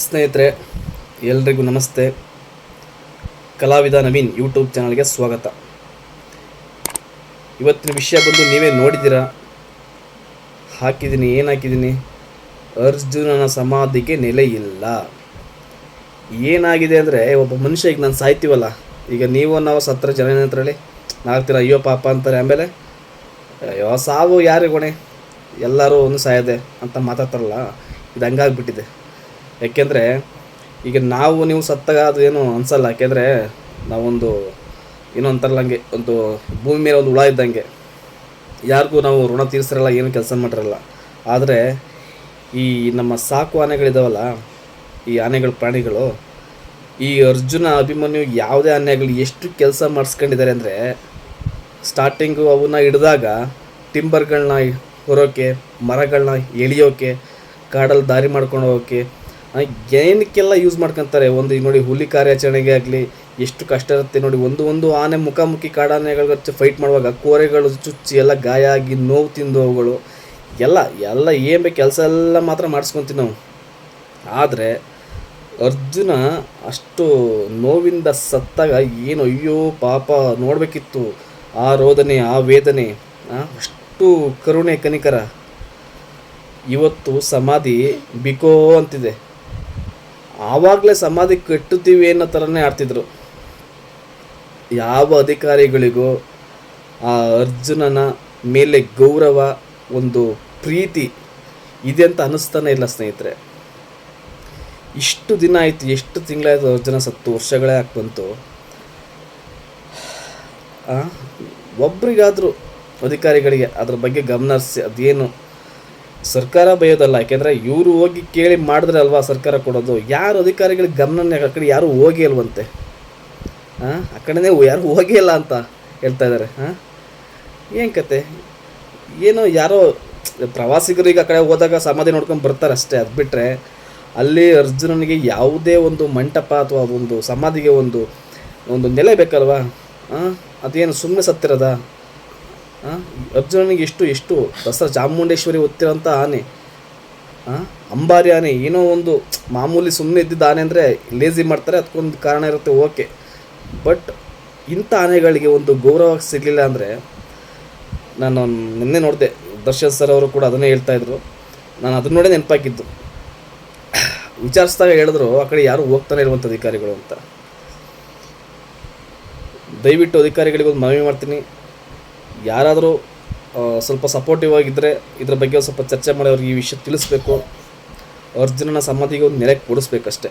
ಸ್ನೇಹಿತರೆ, ಎಲ್ರಿಗೂ ನಮಸ್ತೆ. ಕಲಾವಿದ ನವೀನ್ ಯೂಟ್ಯೂಬ್ ಚಾನಲ್ಗೆ ಸ್ವಾಗತ. ಇವತ್ತಿನ ವಿಷಯ ಬಂದು ನೀವೇ ನೋಡಿದ್ದೀರಾ? ಹಾಕಿದ್ದೀನಿ ಏನು ಹಾಕಿದ್ದೀನಿ ಅರ್ಜುನನ ಸಮಾಧಿಗೆ ನೆಲೆ ಇಲ್ಲ. ಏನಾಗಿದೆ ಅಂದರೆ, ಒಬ್ಬ ಮನುಷ್ಯ, ಈಗ ನಾನು ಸಾಯ್ತೀವಲ್ಲ, ಈಗ ನೀವು ನಾವು ಸತ್ತರ ಜನ ಹೇಳಿ ನಾಲ್ಕು ಅಯ್ಯೋ ಪಾಪ ಅಂತಾರೆ, ಆಮೇಲೆ, ಅಯ್ಯೋ ಸಾವು ಹೊಣೆ ಎಲ್ಲರೂ ಒಂದು ಸಾಯದೆ ಅಂತ ಮಾತಾಡ್ತಾರಲ್ಲ, ಇದು ಹಂಗಾಗ್ಬಿಟ್ಟಿದೆ. ಯಾಕೆಂದರೆ ಈಗ ನಾವು ನೀವು ಸತ್ತಾಗ ಅದು ಏನು ಅನ್ಸಲ್ಲ. ಯಾಕೆಂದರೆ ನಾವೊಂದು ಏನೋ ಅಂತಾರಲ್ಲ ಹಂಗೆ ಒಂದು ಭೂಮಿ ಮೇಲೆ ಒಂದು ಹುಳ ಇದ್ದಂಗೆ. ಯಾರಿಗೂ ನಾವು ಋಣ ತೀರಿಸಿರಲ್ಲ ಏನು ಕೆಲಸ ಮಾಡಿರಲ್ಲ ಆದರೆ ಈ ನಮ್ಮ ಸಾಕು ಆನೆಗಳಿದಾವಲ್ಲ ಈ ಆನೆಗಳ ಪ್ರಾಣಿಗಳು ಈ ಅರ್ಜುನ ಅಭಿಮನ್ಯು ಯಾವುದೇ ಆನೆಗಳು ಎಷ್ಟು ಕೆಲಸ ಮಾಡಿಸ್ಕೊಂಡಿದ್ದಾರೆ ಅಂದರೆ ಸ್ಟಾರ್ಟಿಂಗು ಅವನ್ನ ಹಿಡಿದಾಗ ಟಿಂಬರ್ಗಳನ್ನ ಹೊರೋಕೆ ಮರಗಳನ್ನ ಎಳಿಯೋಕೆ ಕಾಡಲ್ಲಿ ದಾರಿ ಮಾಡ್ಕೊಂಡು ಹೋಗೋಕ್ಕೆ ಆ, ಏನಕ್ಕೆಲ್ಲ ಯೂಸ್ ಮಾಡ್ಕೊತಾರೆ. ಒಂದು ಈಗ ನೋಡಿ ಹುಲಿ ಕಾರ್ಯಾಚರಣೆಗೆ ಆಗಲಿ, ಎಷ್ಟು ಕಷ್ಟ ಇರುತ್ತೆ ನೋಡಿ. ಒಂದು ಒಂದು ಆನೆ ಮುಖಾಮುಖಿ ಕಾಡಾನೆಗಳ ಜೊತೆ ಫೈಟ್ ಮಾಡುವಾಗ ಕೋರೆಗಳು ಚುಚ್ಚಿ ಎಲ್ಲ ಗಾಯ ಆಗಿ ನೋವು ತಿಂದು ಅವುಗಳು ಎಲ್ಲ ಎಲ್ಲ ಏನು ಬೇಕು ಕೆಲಸ ಎಲ್ಲ ಮಾತ್ರ ಮಾಡಿಸ್ಕೊತೀವಿ ನಾವು. ಆದರೆ ಅರ್ಜುನ ಅಷ್ಟು ನೋವಿಂದ ಸತ್ತಾಗ ಏನು ಅಯ್ಯೋ ಪಾಪ ನೋಡಬೇಕಿತ್ತು. ಆ ರೋದನೆ, ಆ ವೇದನೆ ಅಷ್ಟು ಕರುಣೆ ಕನಿಕರ. ಇವತ್ತು ಸಮಾಧಿ ಬಿಕೋ ಅಂತಿದೆ. ಆವಾಗಲೇ ಸಮಾಧಿ ಕಟ್ಟುತ್ತೀವಿ ಅನ್ನೋ ಥರನೇ ಆಡ್ತಿದ್ರು. ಯಾವ ಅಧಿಕಾರಿಗಳಿಗೂ ಆ ಅರ್ಜುನನ ಮೇಲೆ ಗೌರವ, ಒಂದು ಪ್ರೀತಿ ಇದೆ ಅಂತ ಅನ್ನಿಸ್ತಾನೆ ಇಲ್ಲ ಸ್ನೇಹಿತರೆ. ಇಷ್ಟು ದಿನ ಆಯಿತು, ಎಷ್ಟು ತಿಂಗಳಾಯಿತು ಅರ್ಜುನ ಸತ್ತು, ವರ್ಷಗಳೇ ಹಾಕಿ ಬಂತು. ಒಬ್ರಿಗಾದರೂ ಅಧಿಕಾರಿಗಳಿಗೆ ಅದ್ರ ಬಗ್ಗೆ ಗಮನ ಹರಿಸಿ ಅದೇನು ಸರ್ಕಾರ ಬಯೋದಲ್ಲ, ಯಾಕೆಂದರೆ ಇವರು ಹೋಗಿ ಕೇಳಿ ಮಾಡಿದ್ರೆ ಅಲ್ವಾ ಸರ್ಕಾರ ಕೊಡೋದು? ಯಾರು ಅಧಿಕಾರಿಗಳಿಗೆ ಗಮನ ಆ ಕಡೆ ಯಾರು ಹೋಗಿ ಅಲ್ವಂತೆ ಹಾಂ ಆ ಕಡೆನೇ ಯಾರು ಹೋಗಿ ಇಲ್ಲ ಅಂತ ಹೇಳ್ತಾ ಇದ್ದಾರೆ ಹಾಂ ಏನು ಕತೆ? ಏನೋ ಯಾರೋ ಪ್ರವಾಸಿಗರು ಈಗ ಆ ಕಡೆ ಹೋದಾಗ ಸಮಾಧಿ ನೋಡ್ಕೊಂಡು ಬರ್ತಾರೆ ಅಷ್ಟೇ, ಅದು ಬಿಟ್ಟರೆ ಅಲ್ಲಿ ಅರ್ಜುನನಿಗೆ ಯಾವುದೇ ಒಂದು ಮಂಟಪ ಅಥವಾ ಒಂದು ಸಮಾಧಿಗೆ ಒಂದು ಒಂದು ನೆಲೆ ಬೇಕಲ್ವಾ? ಹಾಂ ಅದೇನು ಸುಮ್ಮನೆ ಸತ್ತಿರೋದಾ? ಅರ್ಜುನನಿಗೆ ಎಷ್ಟು ಎಷ್ಟು ದಸರಾ ಚಾಮುಂಡೇಶ್ವರಿ ಹೊತ್ತಿರೋಂಥ ಆನೆ. ಅಂಬಾರಿ ಆನೆ, ಏನೋ ಒಂದು ಮಾಮೂಲಿ ಸುಮ್ಮನೆ ಇದ್ದಿದ್ದ ಆನೆ ಅಂದರೆ ಲೇಜಿ ಮಾಡ್ತಾರೆ ಅದಕ್ಕೊಂದು ಕಾರಣ ಇರುತ್ತೆ, ಓಕೆ. ಬಟ್ ಇಂಥ ಆನೆಗಳಿಗೆ ಒಂದು ಗೌರವ ಸಿಗಲಿಲ್ಲ ಅಂದರೆ ನಾನು ನಿನ್ನೆ ನೋಡಿದೆ, ದರ್ಶನ್ ಸರ್ ಅವರು ಕೂಡ ಅದನ್ನೇ ಹೇಳ್ತಾ ಇದ್ರು. ನಾನು ಅದನ್ನ ನೋಡೇ ನೆನಪಾಕಿದ್ದು ವಿಚಾರಿಸಿದಾಗ ಹೇಳಿದ್ರು, ಆ ಕಡೆ ಯಾರು ಹೋಗ್ತಾನೆ ಇರುವಂಥ ಅಧಿಕಾರಿಗಳು ಅಂತ. ದಯವಿಟ್ಟು ಅಧಿಕಾರಿಗಳಿಗೊಂದು ಮನವಿ ಮಾಡ್ತೀನಿ. ಯಾರಾದರೂ ಸ್ವಲ್ಪ ಸಪೋರ್ಟಿವ್ ಆಗಿದ್ದರೆ ಇದ್ರ ಬಗ್ಗೆ ಸ್ವಲ್ಪ ಚರ್ಚೆ ಮಾಡಿ ಅವ್ರಿಗೆ ಈ ವಿಷಯ ತಿಳಿಸ್ಬೇಕು. ಅರ್ಜುನನ ಸಮಾಧಿಗೆ ಒಂದು ನೆಲೆ ಕೊಡಿಸ್ಬೇಕಷ್ಟೆ.